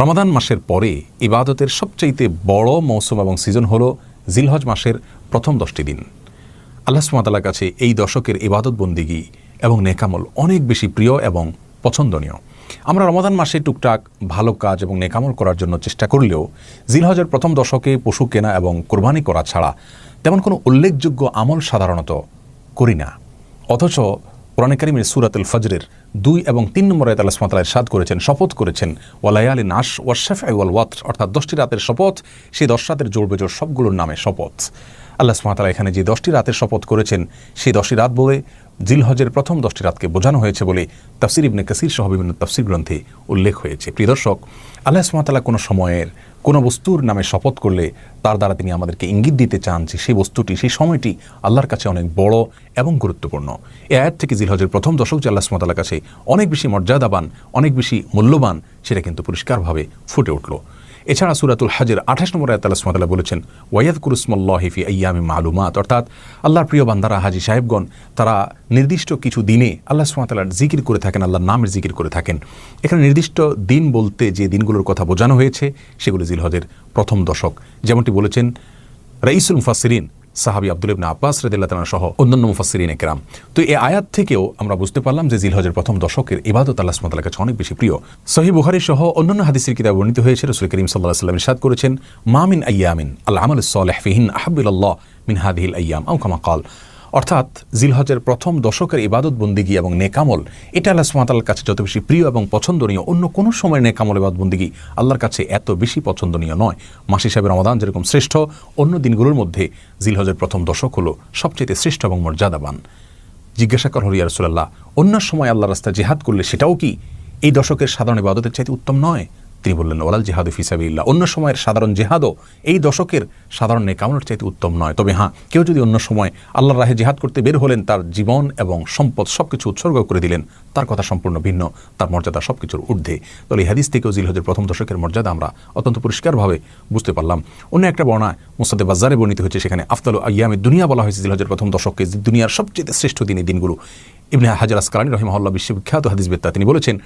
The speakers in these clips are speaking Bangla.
রমাদান মাসের পরে ইবাদতের সবচাইতে বড় মৌসুম এবং সিজন হল জিলহজ মাসের প্রথম দশটি দিন। আল্লাহ সুমাতালার কাছে এই দশকের ইবাদত বন্দিগি এবং নেকামল অনেক বেশি প্রিয় এবং পছন্দনীয়। আমরা রমাদান মাসে টুকটাক ভালো কাজ এবং নেকামল করার জন্য চেষ্টা করলেও জিলহজের প্রথম দশকে পশু কেনা এবং কোরবানি করা ছাড়া তেমন কোনো উল্লেখযোগ্য আমল সাধারণত করি না। অথচ কোরআন কারিমের সুরাতুল ফজরের দুই এবং তিন নম্বর আয়াত আল্লাহ ওয়া করেছেন, শপথ করেছেন ওয়ালায়ালি নাশ ওয়াশাফ ওয়াল ওয়াতর, অর্থাৎ দশটি রাতের শপথ, সেই দশ রাতের জোড় বেজোড় সবগুলোর নামে শপথ। আল্লাহ তাআলা এখানে যে দশটি রাতের শপথ করেছেন, সেই দশটি রাত বলে জিলহজের প্রথম দশটি রাতকে বোঝানো হয়েছে বলে তাফসির ইবনে কাসির সহ বিভিন্ন তাফসির গ্রন্থে উল্লেখ হয়েছে। প্রিয় দর্শক, আল্লাহ তাআলা কোনো সময়ের কোনো বস্তুর নামে শপথ করলে তার দ্বারা তিনি আমাদেরকে ইঙ্গিত দিতে চান যে সেই বস্তুটি, সেই সময়টি আল্লাহর কাছে অনেক বড় এবং গুরুত্বপূর্ণ। এ আয়াত থেকে জিলহজের প্রথম দশক যে আল্লাহ সুমতালার কাছে অনেক বেশি মর্যাদাবান, অনেক বেশি মূল্যবান, সেটা কিন্তু পরিষ্কারভাবে ফুটে উঠল। এছাড়া সুরাতুল হাজের আঠাশ নম্বর আয়াত আল্লাহ সুমতাল্লাহ বলেছেন ওয়াইয়াদ কুরুসমল্লাহিফি আয়ামি মালুমাত অর্থাৎ আল্লাহর প্রিয় বান্দারা, হাজি সাহেবগণ, তারা নির্দিষ্ট কিছু দিনে আল্লাহ সুমাতাল্লাহর জিকির করে থাকেন, আল্লাহর নামের জিকির করে থাকেন। এখানে নির্দিষ্ট দিন বলতে যে দিনগুলোর কথা বোঝানো হয়েছে, সেগুলো জিলহজের প্রথম দশক। যেমনটি বলেছেন, রাইসুল মুফাসিরিন সাহাবি আব্দুল ইবনা আব্বাস রেদিল্লাহ সহ অন্যান্য মুফাসিরিন একরাম। তো এই আয়াত থেকেও আমরা বুঝতে পারলাম যে জিলহজের প্রথম দশকের ইবাদত আল্লাহ সুমতাল্লাহ কাছে অনেক বেশি প্রিয়। সহি বুহারি সহ অন্যান্য হাদিসের কিতাব বর্ণিত হয়েছে, রসুল করিম সাল্লাহ সাল্লাম ইসাদ করেছেন মামিন আয়ামিন আল্লাহ আমল সালেহ ফিহিন আহাবুল্লাহ মিন হাদিল আয়াম আউ কামা কাল। অর্থাৎ জিলহজের প্রথম দশকের ইবাদত বন্দিগি এবং নেকামল, এটা আল্লাহ সুমাতার কাছে যত বেশি প্রিয় এবং পছন্দনীয়, অন্য কোনো সময় নেকামল ইবাদ বন্দিগি আল্লাহর কাছে এত বেশি পছন্দনীয় নয়। মাস হিসাবে রমাদান যেরকম শ্রেষ্ঠ, অন্য দিনগুলোর মধ্যে জিলহজের প্রথম দশক হলো সবচেয়ে শ্রেষ্ঠ এবং মর্যাদাবান। জিজ্ঞাসা কর হরিয়া অন্য সময় আল্লাহ রাস্তা জেহাদ করলে সেটাও কি? এই দশকের সাধারণ ইবাদতের চাইতে উত্তম নয়? তিনি বললেন ওলাল জেহাদু ফিসাবিল্লা অন্য সময়ের সাধারণ জেহাদও এই দশকের সাধারণ নেকামলের চাইতে উত্তম নয়। তবে হ্যাঁ কেউ যদি অন্য সময় আল্লাহর রাহে জেহাদ করতে বের হলেন, তার জীবন এবং সম্পদ সব কিছু উৎসর্গ করে দিলেন, তার কথা সম্পূর্ণ ভিন্ন, তার মর্যাদা সব কিছুর ঊর্ধ্বে তাহলে হাদিস থেকেও জিলহজের প্রথম দশকের মর্যাদা আমরা অত্যন্ত পরিষ্কারভাবে বুঝতে পারলাম। অন্য একটা বর্ণায় মুসাদে বাজারে বর্ণিত হয়েছে, সেখানে আফতাল আয়ামে দুনিয়া বলা হয়েছে জিলহজের প্রথম দশককে, দুনিয়ার সবচেয়ে শ্রেষ্ঠ দিন এই দিনগুলো। ইবনে হাজার আসকালানি রহিমহল্লা বিশ্ববিখ্যাত হাদিস বেত্তা তিনি বলেছেন,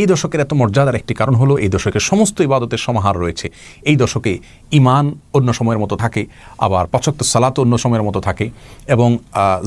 এই দশকের এত মর্যাদার একটি কারণ হলো এই দশকের সমস্ত ইবাদতের সমাহার রয়েছে। এই দশকে ইমান অন্য সময়ের মতো থাকে, আবার পছক্ত সালাত অন্য সময়ের মতো থাকে এবং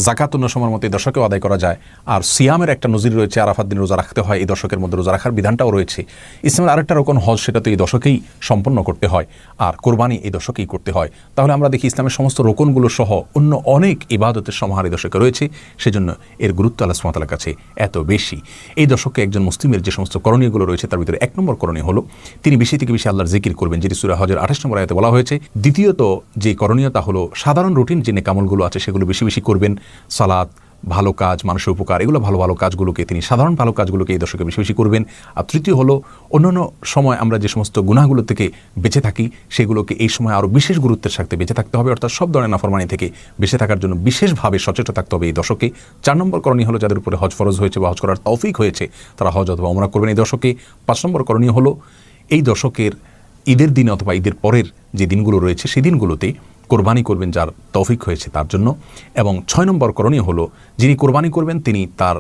জাকাত অন্য সময়ের মতো এই দশকেও আদায় করা যায়। আর সিয়ামের একটা নজির রয়েছে আরাফাত দিন রোজা রাখতে হয়, এই দশকের মধ্যে রোজা রাখার বিধানটাও রয়েছে। ইসলামের আরেকটা রকম হজ, সেটা তো এই দশকেই সম্পন্ন করতে হয়, আর কোরবানি এই দশকেই করতে হয়। তাহলে আমরা দেখি ইসলামের সমস্ত রোকনগুলো সহ অন্য অনেক ইবাদতের সমাহার এই দশকে রয়েছে, সেজন্য এর গুরুত্ব আল্লাহ সুমাতালার কাছে এত বেশি। এই দশকে একজন মুসলিমের যে সমস্ত করণীয়গুলো রয়েছে, তার ভিতরে এক নম্বর করণীয় হলো, তিনি বেশি থেকে বেশি আল্লাহর জিকির করবেন, যেটি সুরা হজের আঠাশ নম্বর আয়তে বলা হয়েছে। দ্বিতীয়ত যে করণীয়তা হলো সাধারণ রুটিন যে নেকামলগুলো আছে, সেগুলো বেশি বেশি করবেন সালাদ ভালো কাজ, মানুষের উপকার, এগুলো ভালো ভালো কাজগুলোকে তিনি, সাধারণ ভালো কাজগুলোকে এই দশকে বেশি বেশি করবেন। আর তৃতীয় হলো, অন্যান্য সময় আমরা যে সমস্ত গুণাগুলো থেকে বেঁচে থাকি, সেগুলোকে এই সময় আরও বিশেষ গুরুত্বের সাথে বেঁচে থাকতে হবে, অর্থাৎ সব ধরনের নাফরমানি থেকে বেঁচে থাকার জন্য বিশেষভাবে সচেতন থাকতে হবে এই দশকে চার নম্বর করণীয় হলো, যাদের উপরে হজ ফরজ হয়েছে বা হজ করার তৌফিক হয়েছে, তারা হজ অথবা অমরা করবেন এই দশকে পাঁচ নম্বর করণীয় হলো, এই দশকের ঈদের দিন অথবা ঈদের পরের যে দিনগুলো রয়েছে, সেই দিনগুলোতে কোরবানি করবেন যার তৌফিক হয়েছে তার জন্য। এবং ছয় নম্বর করণীয় হলো, যিনি কোরবানি করবেন তিনি তার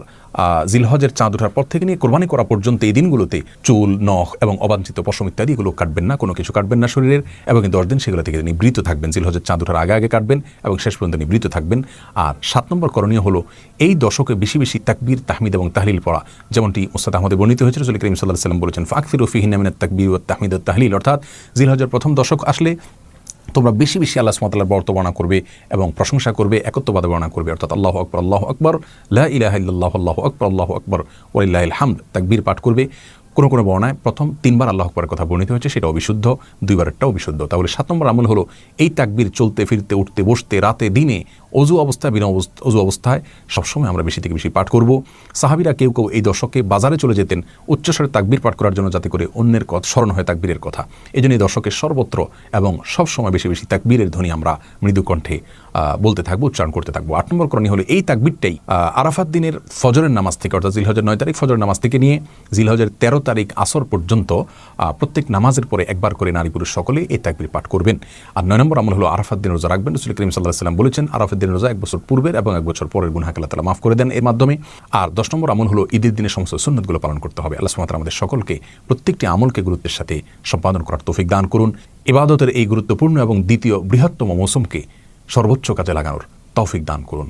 জিলহজের চাঁদ ওঠার পর থেকে নিয়ে কোরবানি করা পর্যন্ত এই দিনগুলোতে চুল, নখ এবং অবাঞ্ছিত পশম ইত্যাদি এগুলো কাটবেন না, কোনো কিছু কাটবেন না শরীরের। এবং এই দশ দিন সেগুলো থেকে তিনি বৃত থাকবেন, জিলহজের চাঁদ ওঠার আগে আগে কাটবেন এবং শেষ পর্যন্ত তিনি বৃত থাকবেন। আর সাত নম্বর করণীয় হলো, এই দশকে বেশি বেশি তাকবীর, তাহমিদ এবং তাহলিল পড়া। যেমনটি মোস্তাদ আহমদে বর্ণিত হয়েছিল, রসুল করিম সাল্লাহ সাল্লাম বলেছেন ফাকফির ফিহিন আমিনের তাকবীর ও তাহমিদ ও তাহলিল। অর্থাৎ জিলহজের প্রথম দশক আসলে তোমরা বেশি বেশি আল্লাহ সুমতাল্লার বর্তমানা করবে এবং প্রশংসা করবে একত্রবাদ বর্ণনা করবে। অর্থাৎ আল্লাহ আকবর আল্লাহ আকবর লাহ ইলাহ আল্লাহ আকবর আল্লাহ আকবর ওয়াইল্লাহ হামদ। তাকবীর পাঠ করবে। কোনো কোনো বর্ণায় প্রথম তিনবার আল্লাহ আকবরের কথা বর্ণিত হয়েছে সেটা অবিশুদ্ধ দুইবারেরটাও বিশুদ্ধ। তাহলে সাত নম্বর আমল হলো, এই তাকবীর চলতে, ফিরতে, উঠতে, বসতে, রাতে, দিনে অজু অবস্থায়, বিনা অজু অবস্থায় সবসময় আমরা বেশি থেকে বেশি পাঠ করব। সাহাবিরা কেউ কেউ এই দশকে বাজারে চলে যেতেন উচ্চস্বরে তাকবির পাঠ করার জন্য যাতে করে অন্যের কথা, স্মরণ হয় তাকবীরের কথা। এই জন্য এই দশকের সর্বত্র এবং সবসময় বেশি বেশি তাকবীরের ধ্বনি আমরা মৃদু কণ্ঠে বলতে থাকব, উচ্চারণ করতে থাকব। আট নম্বর করণী হলো এই তাকবিরটাই আরাফাত দিনের ফজরের নামাজ থেকে, অর্থাৎ জিলহজের নয় তারিখ ফজরের নামাজ থেকে নিয়ে জিলহজের তেরো তারিখ আসর পর্যন্ত প্রত্যেক নামাজের পরে একবার করে নারী পুরুষ সকলে এই তাকবির পাঠ করবেন। আর নয় নম্বর আমল হলো আরাফাত দিন রোজা রাখবেন। রসুল করিম সাল্লাহ সাল্লাম বলেছেন, আরাফাত দিনের রোজা এক বছর পূর্বের এবং এক বছর পরের গুনাহাকে আল্লাহ তালা মাফ করে দেন। এর মাধ্যমে আর দশ নম্বর আমল হলো ঈদের দিনে সমস্ত সুন্নতগুলো পালন করতে হবে। আল্লাহ সুমাতারা আমাদের সকলকে প্রত্যেকটি আমলকে গুরুত্বের সাথে সম্পাদন করার তৌফিক দান করুন। ইবাদতের এই গুরুত্বপূর্ণ এবং দ্বিতীয় বৃহত্তম মৌসুমকে সর্বোচ্চ কাজে লাগানোর তৌফিক দান করুন।